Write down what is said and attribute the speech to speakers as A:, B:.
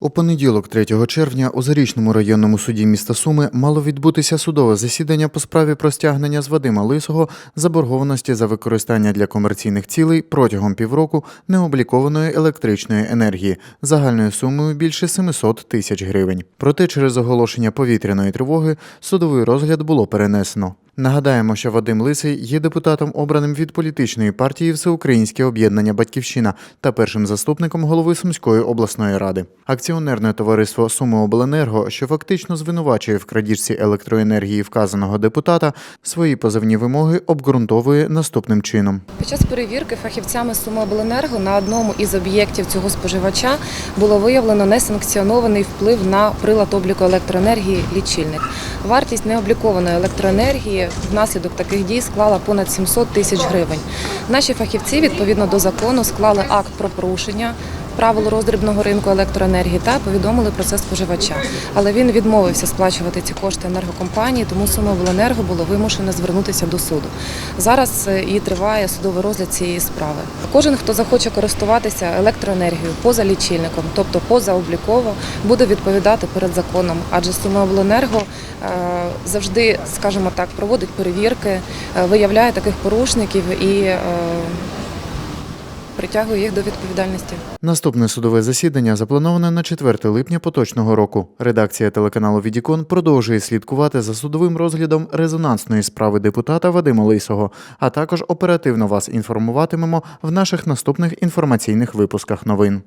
A: У понеділок, 3 червня, у Зарічному районному суді міста Суми мало відбутися судове засідання по справі про стягнення з Вадима Лисого заборгованості за використання для комерційних цілей протягом півроку необлікованої електричної енергії загальною сумою більше 700 тисяч гривень. Проте через оголошення повітряної тривоги судовий розгляд було перенесено. Нагадаємо, що Вадим Лисий є депутатом, обраним від політичної партії Всеукраїнське об'єднання Батьківщина та першим заступником голови Сумської обласної ради. Акціонерне товариство Сумиобленерго, що фактично звинувачує в крадіжці електроенергії вказаного депутата, свої позовні вимоги обґрунтовує наступним чином.
B: Під час перевірки фахівцями Сумиобленерго на одному із об'єктів цього споживача було виявлено несанкціонований вплив на прилад обліку електроенергії лічильник. Вартість необлікованої електроенергії внаслідок таких дій склала понад 700 тисяч гривень. Наші фахівці відповідно до закону склали акт про порушення. Правил роздрібного ринку електроенергії та повідомили про це споживача. Але він відмовився сплачувати ці кошти енергокомпанії, тому Сумиобленерго було вимушено звернутися до суду. Зараз е, і триває судовий розгляд цієї справи. Кожен, хто захоче користуватися електроенергією поза лічильником, тобто позаобліково, буде відповідати перед законом, адже Сумиобленерго е, завжди, скажімо так, проводить перевірки, е, виявляє таких порушників і притягує їх до відповідальності.
A: Наступне судове засідання заплановане на 4 липня поточного року. Редакція телеканалу Відікон продовжує слідкувати за судовим розглядом резонансної справи депутата Вадима Лисого, а також оперативно вас інформуватимемо в наших наступних інформаційних випусках новин.